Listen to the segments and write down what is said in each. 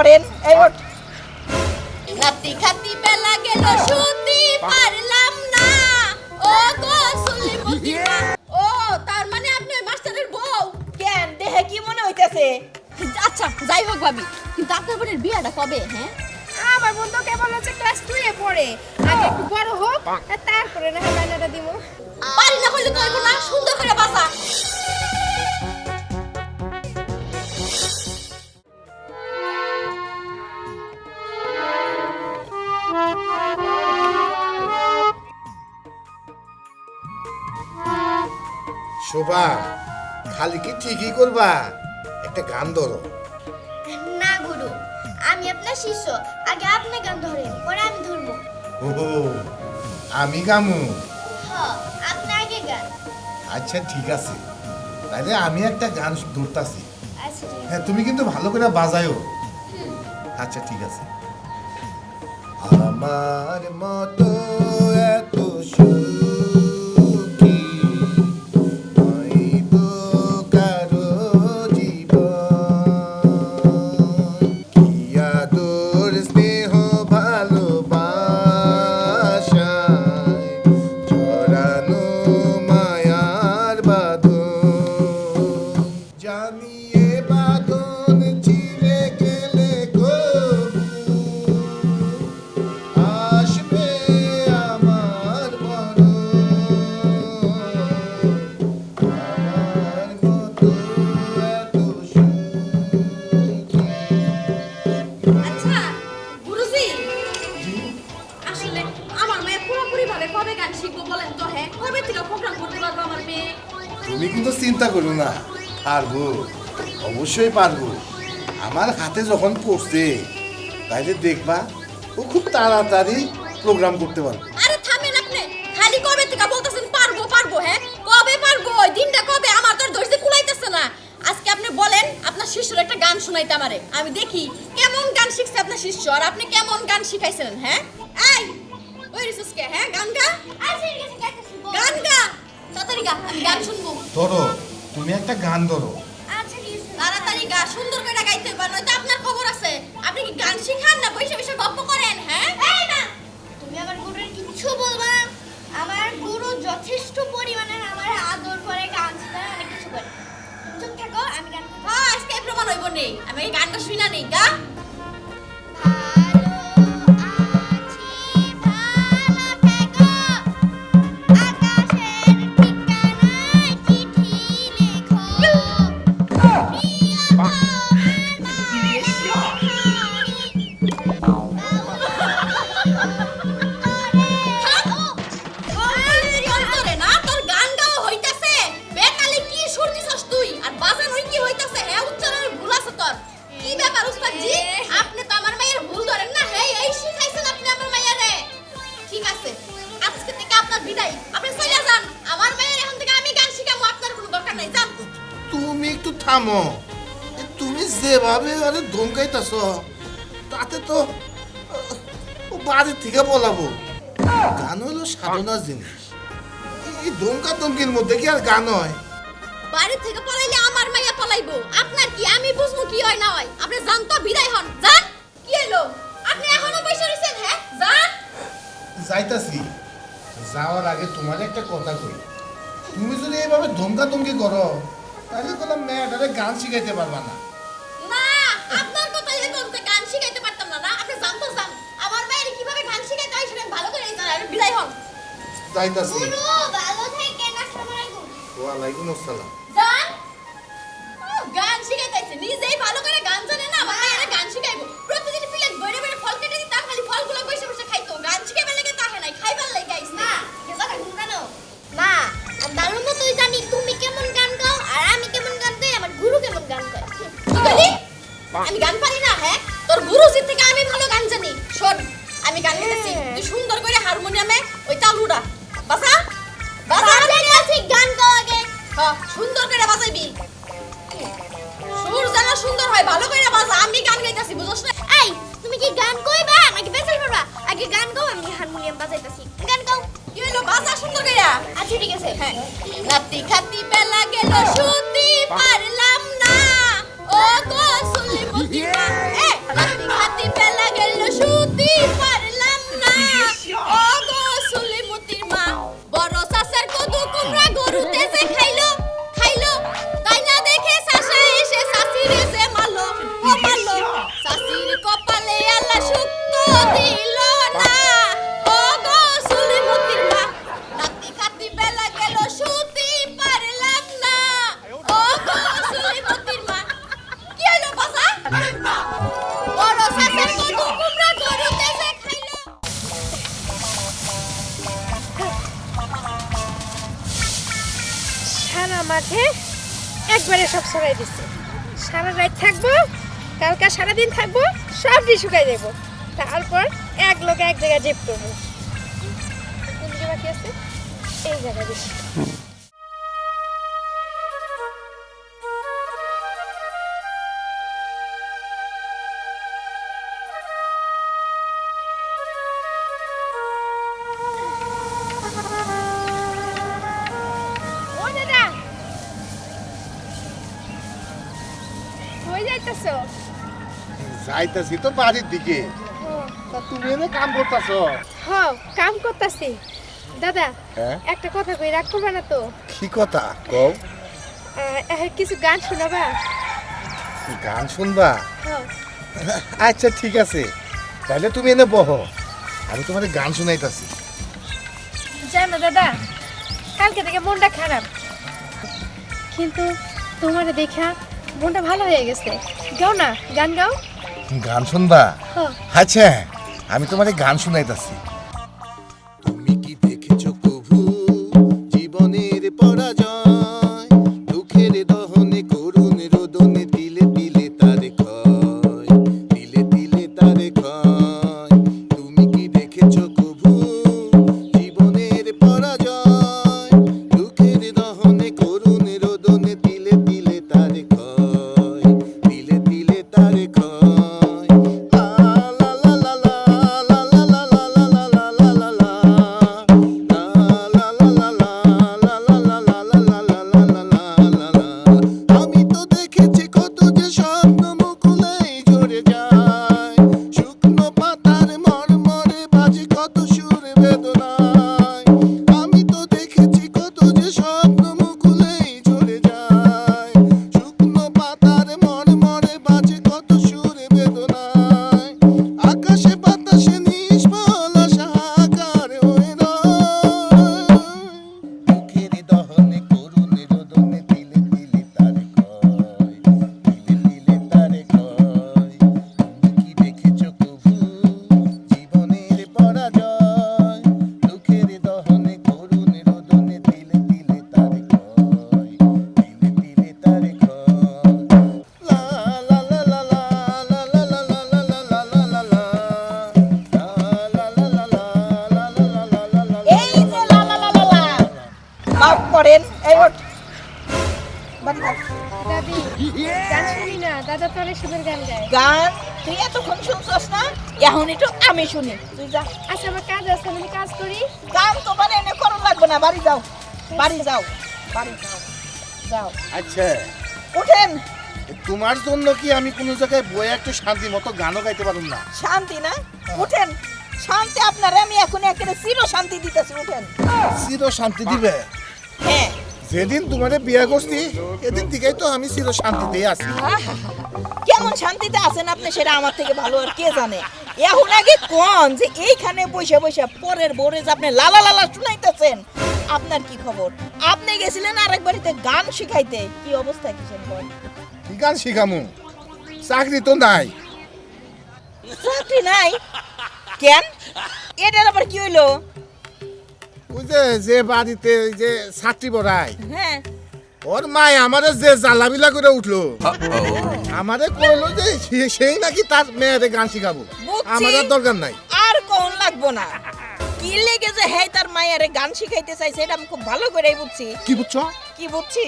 করেন। এই রাতি খাতি বেলা গেল শুতি পারলাম না। ও গো সুলিমতি ও তার মানে আপনি মাস্টারের বউ? কেন? দেহে কি মনে হইতেছে? আচ্ছা যাই হোক ভাবি কিন্তু আপনার বোনের বিয়াটা কবে হ্যাঁ? আমার বন্ধু কেবল হচ্ছে ক্লাস টু এ পড়ে। আগে একটু বড় হোক তারপরে না হয় বায়নাটা দিব পারি না কইব না সুন্দর করে বাসা শোভা খালি কি ঠিকই করবা? একটা গান ধরো। না গুরু আমি আপনার শিষ্য। আগে আপনি গান ধরেন পরে আমি ধরবো। ও আমি গামু? হ আপনি আগে গান। আচ্ছা ঠিক আছে। তাহলে আমি একটা গান ধরতাছি। আচ্ছা হ্যাঁ তুমি কিন্তু ভালো করে বাজায়ও আচ্ছা ঠিক আছে। আমার মতো অবশ্যই পারব। আমার হাতে যখন পড়ছে তাইলে দেখবা ও খুব তাড়াতাড়ি প্রোগ্রাম করতে পারবে। আরে থামেন আপনি খালি কবে থেকে বলতেছেন পারব পারব হ্যাঁ? কবে পারব? ওই দিনটা কবে? আমার তো ধৈর্য কুলাইতেছে না। আজকে আপনি বলেন আপনার শিষ্যর একটা গান শোনাইতে আমারে। আমি দেখি কেমন গান শিখছে আপনার শিষ্য আর আপনি কেমন গান শিখাইছিলেন হ্যাঁ? এই ওই রিসুসকে হ্যাঁ গান গা। আচ্ছা। গান গা। তাড়াতাড়ি গা আমি গান শুনব। ধরো তুমি একটা গান ধরো আচ্ছা ঠিক আছে। তাড়াতাড়ি গা সুন্দর করে গাইতে পারেন নয়তো আপনার খবর আছে। আপনি কি গান শিখান না বসে বসে গল্প করেন হ্যাঁ? এই না তুমি আমার গুরুর কিচ্ছু বলবা না। আমার গুরু যথেষ্ট পরিমাণে আমার আদর করে গান শেখায় অনেক কিছু করে চুপ থাকো আমি গান হ্যাঁ আজকে প্রমাণ হইব নেই। আমি এই গানটা শুনা নেই গা। থামো তুমি যেভাবে আরে ধমকাইতেছ তাতে তো আহ, ও বাড়ি থেকে বলাবো গান হলো সাধনার জিনিস। এই ধমকা ধমকির মধ্যে কি আর গান হয়? বাড়ি থেকে পলাইলে আমার মাইয়া পলাইবো। আপনার কি আমি বুঝব কি হয় না হয়? আপনি যান তো বিদায় হন। যান! কি এলো আপনি এখনও বসে রয়েছেন হ্যাঁ? যান! যাইতাছি। যাওয়ার আগে তোমার একটা কথা কই। তুমি যদি এইভাবে ধমকা ধমকি করো তাহলে কোনো মেয়েটারে গান শিখাইতে পারবা না। না আপনার কথা এরকম যে গান শিখাইতে পারতাম না না? আপনি জানতো জান। আমার মায়ের কীভাবে গান শিখাইতে হয় সেটা ভালো করে জানি আর বিদায় হন। যাইতাছি। গুরু ভালো থেকেন আসসালামু আলাইকুম। ওয়ালাইকুম আসসালাম। জান? গান শিখাইতেছে নিজেই মাঠে একবারে সব সরাই দিচ্ছে সারা রাত থাকব, কালকে সারাদিন থাকব সব দিয়ে শুকাই দেবো। তারপর এক লোকে এক জায়গায় জেপ করব। কি আছে? এই জায়গায় বেশি। যাইতেছো যাইতাছি তো বাড়ির দিকে। তা তুমি এনে কাম করতেছ? হ কাম করতেছি। দাদা হ্যাঁ? একটা কথা কই রাগ করবে না তো? কি কথা? কও। আহ, কিছু গান শোনাবা? গান শুনবা? হ্যাঁ। আচ্ছা ঠিক আছে। তাহলে তুমি এনে বহ। আমি তোমার গান শুনাইতাছি। জানো দাদা কালকে থেকে মনটা খারাপ। কিন্তু তোমার দেখা মনটা ভালো হয়ে গেছে। গাও না গান গাও। গান শুনবা? হ্যাঁ। আচ্ছা আমি তোমাকে গান শুনাইতাছি। এই ওঠ। বাড়ি যাও। দাদি গান শুনি না দাদা তো অনেক সুন্দর গান গায়। গান? তুই এতক্ষণ শুনছস না? এখন একটু আমি শুনি। তুই যা। আচ্ছা আমার কাজ আছে আমি কাজ করি। কাম তোমার এনে করো লাগবে না বাড়ি যাও। বাড়ি যাও। বাড়ি যাও। যাও। আচ্ছা। উঠেন। তোমার জন্য কি আমি কোনো জায়গায় বয়ে একটু শান্তি মতো গানও গাইতে পারুম না? শান্তি না? উঠেন। শান্তি আপনার আমি এখন একেবারে চির শান্তি দিতেছি উঠেন। চির শান্তি দিবে? হ্যাঁ। যেদিন তোমারে বিয়ে করছি এদিন থেকেই তো আমি চির শান্তিতেই আছি কেমন শান্তিতে আছেন আপনি সেটা আমার থেকে ভালো আর কে জানে? এখন আগে কোন যে এইখানে বসে বসে পরের বোরে যে আপনি লালা লালা শুনাইতেছেন? আপনার কি খবর? আপনি গেছিলেন আরেক বাড়িতে গান শিখাইতে। কি অবস্থা কিসের বল কি গান শিখামু? চাকরি তো নাই। চাকরি নাই? কেন? এটার আবার কি হইল? ওই যে যে বাড়িতে ওই যে ছাত্রী বড়াই। হ্যাঁ। ওর মায় আমারে যে জ্বালাবিলা করে উঠল আমারে কইলো যে সেই নাকি তার মেয়েরে গান শিখাবো। আমার আর দরকার নাই। আর কোন লাগবো না। কি লেগে যে হেই তার মায়ের গান শিখাইতে চাইছে এটা আমি খুব ভালো করেই বুঝছি। কি বুঝছ? কি বুঝছি?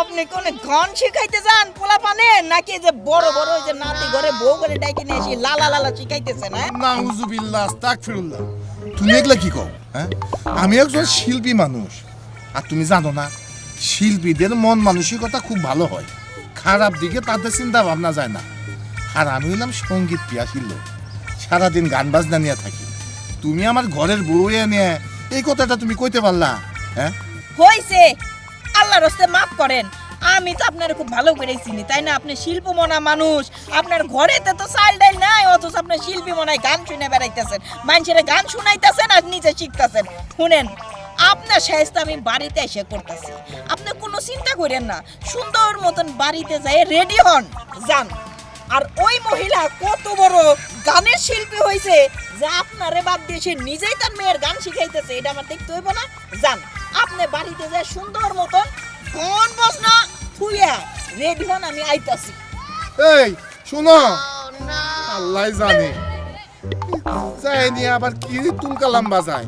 আপনি কোন গান শিখাইতে যান পোলা পানে নাকি যে বড় বড় যে নাতি ঘরে বউ করে ডাইকে নিয়ে এসে লালা লালা শিখাইতেছেন হ্যাঁ নাউজুবিল্লাহ আস্তাগফিরুল্লাহ। তুমি এগুলা কি কও হ্যাঁ? আমি একজন শিল্পী মানুষ। আর তুমি জানো না, শিল্পীদের মন মানসিকতা খুব ভালো হয়। খারাপ দিকে তাদের চিন্তা ভাবনা যায় না। আর আমি হইলাম সংগীত প্রিয়াশীল লোক। সারাদিন গান বাজনা নিয়ে থাকি। তুমি আমার ঘরের বউ নিয়ে এই কথাটা তুমি কইতে পারলা হ্যাঁ? হইছে। আল্লাহর হস্তে মাফ করেন। আমি তো আপনার খুব ভালো করে চিনি, তাই না? আপনি শিল্প মনা মানুষ। আপনার ঘরেতে তো চাল ডাল নাই, অথচ আপনার শিল্পী মনায় গান শুনে বেড়াইতেছেন। মানুষের গান শুনাইতেছেন আর নিজে শিখতেছেন। শুনেন, আপনার সাহেস্তা আমি বাড়িতে এসে করতেছি। আপনি কোনো চিন্তা করেন না, সুন্দর মতন বাড়িতে যাই রেডি হন, যান। আর ওই মহিলা কত বড় গানের শিল্পী হয়েছে যে আপনারে বাদ দিয়ে সে নিজেই তার মেয়ের গান শিখাইতেছে, এটা আমার দেখতে হইব না। যান, আপনি বাড়িতে যায় সুন্দর মতন কোন বসনা থুইয়া রেডি হন আমি আইতাছি এই শুনো। আল্লাহ জানে। যায় নিয়ে আবার কি তুলকালাম বাজায়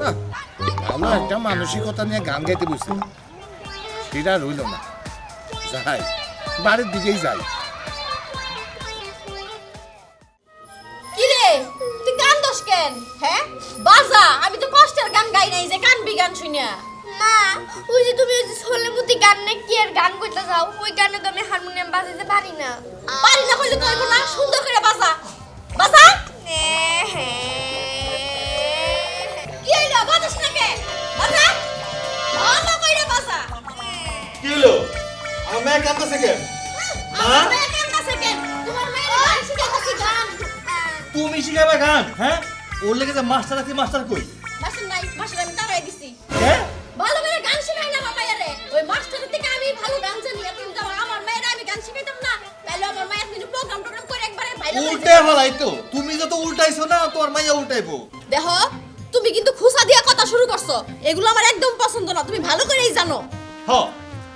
না ভালো একটা মানসিকতা নিয়ে গান গাইতে বসছিলাম সেটা রইল না। যাই বাড়ির দিকেই যাই কি রে? তুই গান দোষ কেন? হ্যাঁ? বাজা আমি তো কষ্টের গান গাই নাই যে কানবি গান শুনিয়া। মা ওই যে তুমি ওই যে সোলেমতি গান না কি আর গান করতে যাও ওই গানে তো আমি হারমোনিয়াম বাজাতে পারি না। পারি না হইলে তো না সুন্দর করে বাজা। বাজা? কি হইল? বাজাস না কে? বাজা? ভালো কইরা বাজা। কি হলো আমার মেয়ে কাঁদতেছে কেন? আমার মেয়ে কান্দাছে কেন তোমার মেয়ে গান শিখাইতাছি গান তুমি শিখাবে গান হ্যাঁ? ওর লেগে যে মাস্টার আছে মাস্টার কই? উল্টে তো। তুমি যত উল্টাইছো না তোমার মাইয়া উল্টাইবো। দেখো তুমি কিন্তু খুসা দিয়া কথা শুরু করছ। এগুলো আমার একদম পছন্দ না তুমি ভালো করেই জানো। হ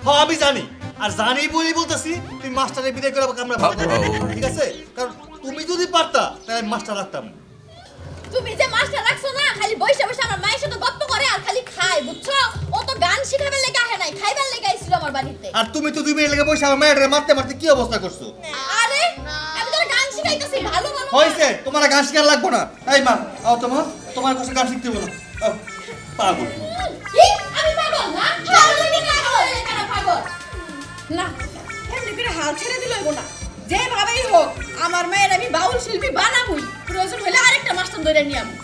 হ আমি জানি। আর জানি বলি বলতেছি তুমি মাস্টারের বিদায় করে আমরা ভালো। ঠিক আছে? কারণ তুমি যদি পারতা তাহলে মাস্টার রাখতাম। তুমি যে মাস্টার রাখছো না খালি বসে বসে আমার মায়ের সাথে গপ্প করে আর খালি খায় বুঝছ? ও তো গান শিখাবার লেগে আহে নাই খাইবার লেগে আইছিল আমার বাড়িতে। আর তুমি তো দুই মিনিট লেগে বসে আমার মায়ের মারতে মারতে কি অবস্থা করছ? আরে শিখাইতেছি ভালো ভালো হইছে তোমার গান শিখার লাগবো না। এই মা আও তোমার তোমার কাছে গান শিখতে বলো। পাগল। কি আমি পাগল না? পাগল কেন পাগল না এমনি করে হাল ছেড়ে দিল হইব না। যেভাবেই হোক আমার মায়ের আমি বাউল শিল্পী বানাবই। প্রয়োজন হলে আরেকটা মাস্টার ধরে নিয়ে আমি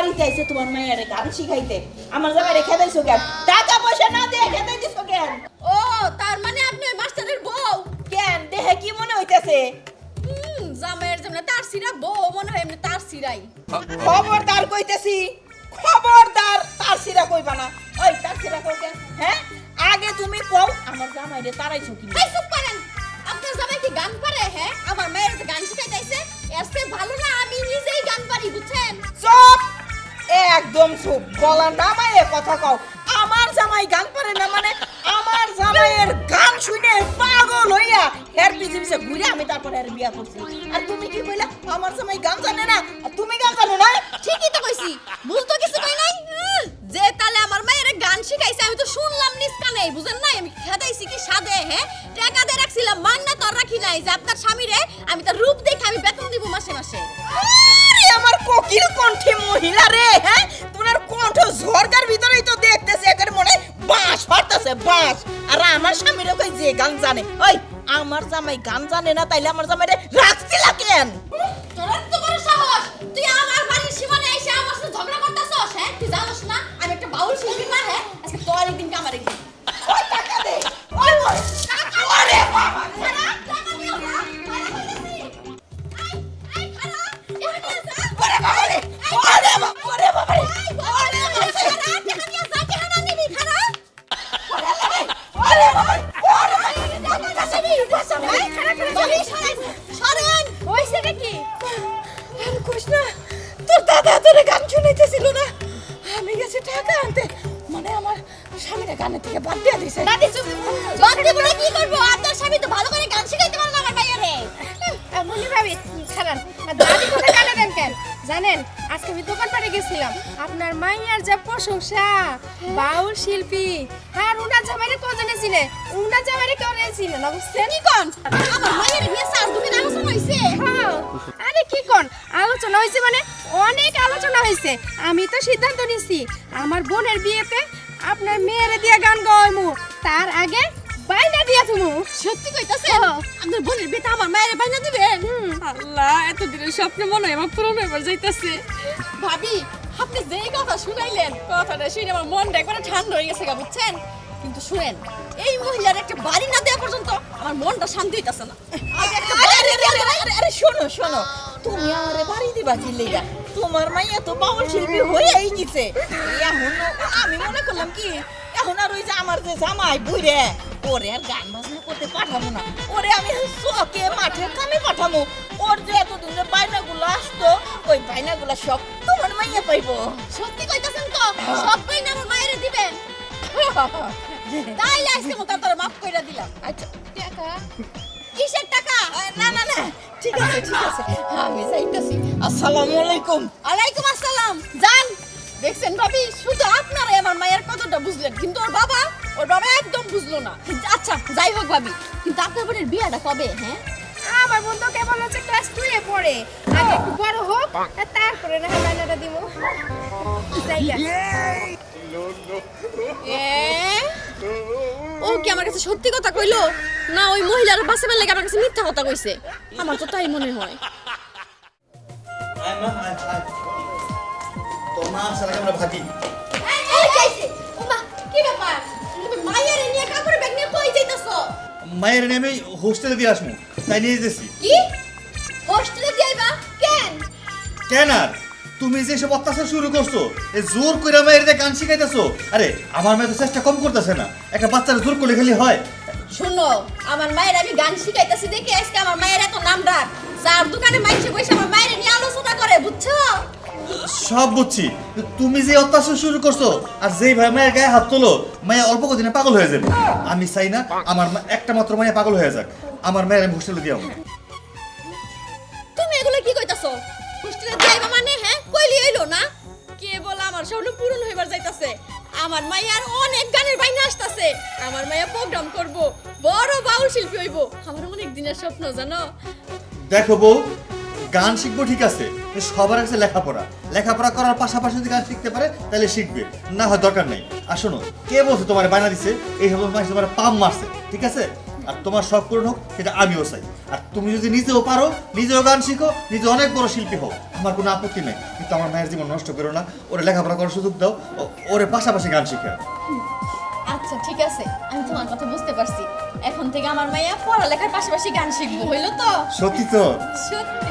বাড়িতে আইছে তোমার মায়ের গান শিখাইতে। আমার জামাই রেখে দিছো কেন টাকা পয়সা না দিয়ে খেতে দিছো কেন? ও তার মানে আপনি ওই মাস্টারের বউ? কেন? দেহে কি মনে হইতেছে? হুম জামাইয়ের যেমন তার সিরা বউ মনে হয় এমনি তার সিরাই। খবরদার কইতেছি। খবরদার তার সিরা কইবা না। ওই তার সিরা কই কেন হ্যাঁ? আগে তুমি কও আমার জামাইরে তারাইছো কি এই চুপ করেন। আপনার জামাই কি গান পারে হ্যাঁ? আমার মায়ের গান শিখাই দিয়েছে এর ভালো না আমি নিজেই গান পারি বুঝছেন? চুপ! একদম চুপ। গলা নামায়ে কথা কও। আমার জামাই গান পারে না মানে আমার জামাইয়ের গান শুনে পাগল হইয়া হের পিছে ঘুরে আমি তারপরে এর বিয়া করছি। আর তুমি কি কইলা? আমার জামাই গান জানে না। আর তুমি গান জানো না? ঠিকই তো কইছি। ভুল তো কিছু কই নাই? যে তালে আমার মায়ের গান শিখাইছে আমি তো শুনলাম নিজ কানে। বুঝেন নাই? আমি খেদাইছি কি সাদে হ্যাঁ? টাকা দিয়ে রাখছিলাম মান্না তো আর রাখি নাই যে আপনার স্বামীরে আমি তার রূপ দেখে আমি বেতন দিব মাসে মাসে। কণ্ঠে মহিলা রে হ্যাঁ? তোমার কণ্ঠ ঝরকার ভিতরেই তো দেখতেছে একের মনে বাঁশ ফাটতেছে, বাঁশ। আর আমার স্বামীর কই যে গান জানে। ওই, আমার জামাই গান জানে না, তাইলে আমার জামাইরে রাখছিলা কেন? জানেন আজকে আমি দোকান পাড়ে গেছিলাম। আপনার মাইয়ার যা প্রশংসা। বাউল শিল্পী। আর উনার জামাইরে কজনে চিনে? উনার জামাইরে কেউ চিনে না বুঝছেন? কি কন? আমার মাইয়ারে বিয়ে চার দোকানে আলোচনা হইছে। হ্যাঁ। আরে কি কোন? আলোচনা হয়েছে মানে অনেক আলোচনা হয়েছে আমি তো সিদ্ধান্ত নিছি আমার বোনের বিয়েতে আপনার মেয়েরে দিয়ে গান গাওয়াইমু তার আগে বাইনা দিয়া তুমি সত্যি কইতাছেন? আপনার বোনের বিয়েতে আমার মায়ের বাইনা দিবেন আল্লাহ এতদিনের স্বপ্ন মনে হয় আমার পূরণ হইবার যাইতাছে। ভাবি আপনি যেই কথা শুনাইলেন কথাটা শুনে আমার মনটা একবারে ঠান্ডা হয়ে গেছে গা বুঝছেন? কিন্তু শুনেন এই মহিলার একটা বাড়ি না দেওয়া পর্যন্ত আমার মনটা শান্তি হইতাছে না। আরে আরে আরে আরে আরে আরে শোনো শোনো। তুমি আমারে বাড়ি দিবা কি লেগা তোমার মাইয়া তো বাউল শিল্পী হয়েই গেছে। আমি মনে করলাম কি এখন আর ওই যে আমার যে জামাই বুইরে ওরে আর গান বাজনা করতে পাঠাবো না। ওরে আমি চকে মাঠে কামে পাঠাবো। ওর যে এতদিন যে বাইনাগুলো আসতো ওই বাইনাগুলো সব তোমার মাইয়া পাইবো। সত্যি কইতাছেন তো? সব বাইনা আমার মায়ের দিবেন? তাইলে আজকে মতো তোর মাফ কইরা দিলাম। আচ্ছা টাকা? কিসের টাকা? না না না ঠিক আছে ঠিক আছে। আমি যাইতেছি। আসসালামু আলাইকুম। আলাইকুম আসসালাম। জান দেখছেন ভাবি? শুধু আপনারাই আমার মায়ের কতটা বুঝলেন কিন্তু ওর বাবা ওর বাবা একদম বুঝলো না। আচ্ছা যাই হোক ভাবি কিন্তু আপনার বোনের বিয়াটা কবে হ্যাঁ? আমার বন্ধু কেবল হচ্ছে ক্লাস টুয়ে পড়ে। আগে একটু বড় হোক তারপরে না হয় বাইনাটা দিব। এ? ও কি আমার কাছে সত্যি কথা কইলো? না ওই মহিলার বাঁচাবার লাগে আমার কাছে মিথ্যা কথা কইছে? আমার তো তাই মনে হয়। আয় মা আমরা ভাগি। মায়ের নিয়ে আমি হোস্টেলে দিয়ে আসব তাই নিয়ে যেতেছি কি? হোস্টেলে যাইবা কেন? কেন আর? তুমি যে সব অত্যাচার শুরু করছ এ জোর করে মায়ের দিয়ে গান শিখাইতেছো। আরে আমার মেয়ে তো চেষ্টা কম করতেছে না। একটা বাচ্চারা জোর করলে খালি হয়। শুনো আমার মায়ের আমি গান শিখাইতাছি দেখে আজকে আমার মায়ের এত নাম ডাক যার দোকানে মাইছে বসে আমার মায়ের নিয়ে আলোচনা করে বুঝছ? সব বুঝছি। তুমি যে অত্যাচার শুরু করছ আর যেই ভাই মায়ের গায়ে হাত তোলো মায়া অল্প কদিনে পাগল হয়ে যাবে। আমি চাই না আমার মা- একটা মাত্র মায়া পাগল হয়ে যাক। আমার মায়ের আমি হোস্টেলে দিয়ে তুমি এগুলো কি কইতাছো? হোস্টেলে যাইবা মানে হ্যাঁ? কইলি হইল না? কে বলে আমার স্বপ্ন পূরণ হইবার যাইতাছে। আমার মাইয়ার অনেক গানের বাইনা আসতাছে। আমার মাইয়া প্রোগ্রাম করব। বড় বাউল শিল্পী হইব। আমার অনেক দিনের স্বপ্ন জানো? দেখো বউ গান শিখব ঠিক আছে সবার আছে লেখাপড়া। লেখাপড়া করার পাশাপাশি যদি গান শিখতে পারে তাহলে শিখবে। না হয় দরকার নেই। আর শোনো কে বলছে তোমার বায়না দিছে? এই সব মানুষ তোমার পাম মারছে ঠিক আছে? আর তোমার শখ পূরণ হোক সেটা আমিও চাই। আর তুমি যদি নিজেও পারো নিজেও গান শিখো নিজে অনেক বড় শিল্পী হও আমার কোনো আপত্তি নেই। কিন্তু আমার মায়ের জীবন নষ্ট করো না ওরে লেখাপড়া করার সুযোগ দাও ওরে পাশাপাশি গান শিখে আচ্ছা ঠিক আছে আমি তোমার কথা বুঝতে পারছি। এখন থেকে আমার মাইয়া পড়ালেখার পাশাপাশি গান শিখব হইল তো? সত্যি তো? সত্যি।